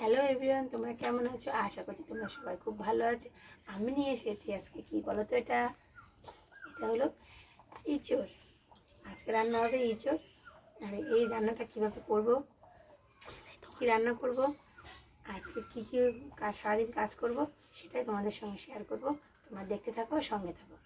Hello everyone তোমরা কেমন আছো? আশা করছি তোমরা সবাই খুব ভালো আছো। আমি নিয়ে এসেছি আজকে কি বলো তো এটা? এটা হলো ইঁচড়। আজকে রান্না হবে ইঁচড়। আর এই রান্নাটা কীভাবে করব? কী রান্না করব? আজকে কী কী কাজ সারাদিন কাজ করব? সেটাই তোমাদের সঙ্গে শেয়ার করব। তোমরা দেখতে থাকো, সঙ্গে থাকো।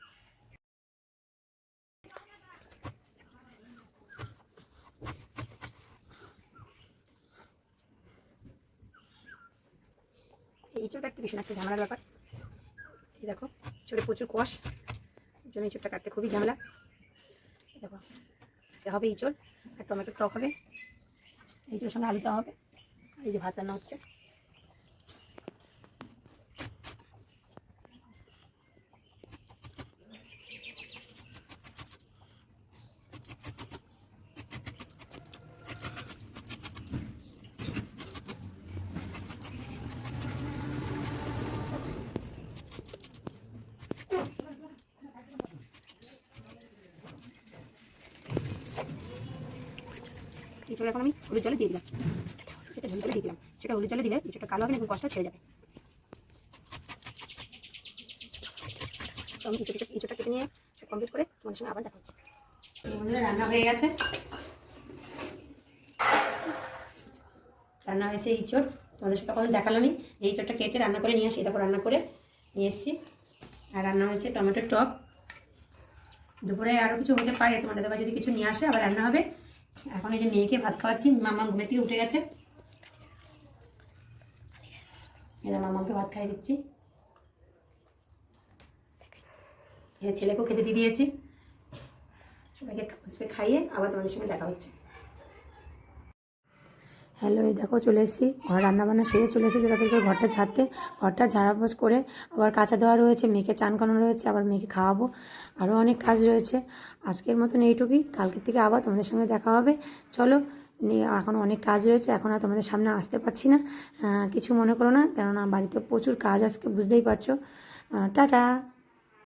এই ইঁচড়টা একটু ভীষণ একটা ঝামেলার ব্যাপার। এই দেখো ইঁচড়ে প্রচুর কষ এই জন্য ইঁচড়টা কাটতে খুবই ঝামেলা। দেখো, আজকে হবে ইঁচড় আর টমেটো টক হবে ইঁচড়ের সঙ্গে আলু দেওয়া হবে এই যে ভাত রান্না হচ্ছে। ইঁচড় এখন আমি হলুদ জলে দিয়ে দিলাম। সেটা হলুদ জলে দিয়ে দিলাম। সেটা হলুদ জলে দিলে ইঁচড়টা কালো হবে না এবং কষ্টটা ছেড়ে যাবে। তো আমি ইঁচড় ইঁচড়টা কেটে নিয়ে কমপ্লিট করে তোমাদের সঙ্গে আবার দেখা হচ্ছে। বন্ধুরা, রান্না হয়ে গেছে। রান্না হয়েছে ইঁচড়। তোমাদের সাথে কখন দেখালামই যে ইঁচড়টা কেটে রান্না করে নিয়ে আসি। তারপর রান্না করে নিয়ে এসেছি। আর রান্না হয়েছে টমেটোর টক। দুপুরে আরও কিছু হতে পারে, তোমাদের দাদা যদি কিছু নিয়ে আসে, আবার রান্না হবে। এখন এই যে মেয়েকে ভাত খাওয়াচ্ছি, মামা ঘুমের থেকে উঠে গেছে। এবার মামাকে ভাত খাইয়ে দিচ্ছি। এ ছেলেকেও খেতে দিয়ে দিয়েছি। সবাইকে খাইয়ে আবার তোমাদের সঙ্গে দেখা হচ্ছে। হ্যালো, এই দেখো চলে এসেছি। ঘর রান্নাবান্না সেরে চলে এসেছি তাদেরকে ঘরটা ঝাড়তে। ঘরটা ঝাড়াপোছ করে আবার কাঁচা দেওয়া রয়েছে, মেয়েকে চান করানো রয়েছে, আবার মেয়েকে খাওয়াবো। আরও অনেক কাজ রয়েছে। আজকের মতন এইটুকুই। কালকের থেকে আবার তোমাদের সঙ্গে দেখা হবে। চলো এখন অনেক কাজ রয়েছে, এখন আর তোমাদের সামনে আসতে পারছি না। কিছু মনে করো না, কেননা বাড়িতে প্রচুর কাজ আজকে, বুঝতেই পারছ। টাটা।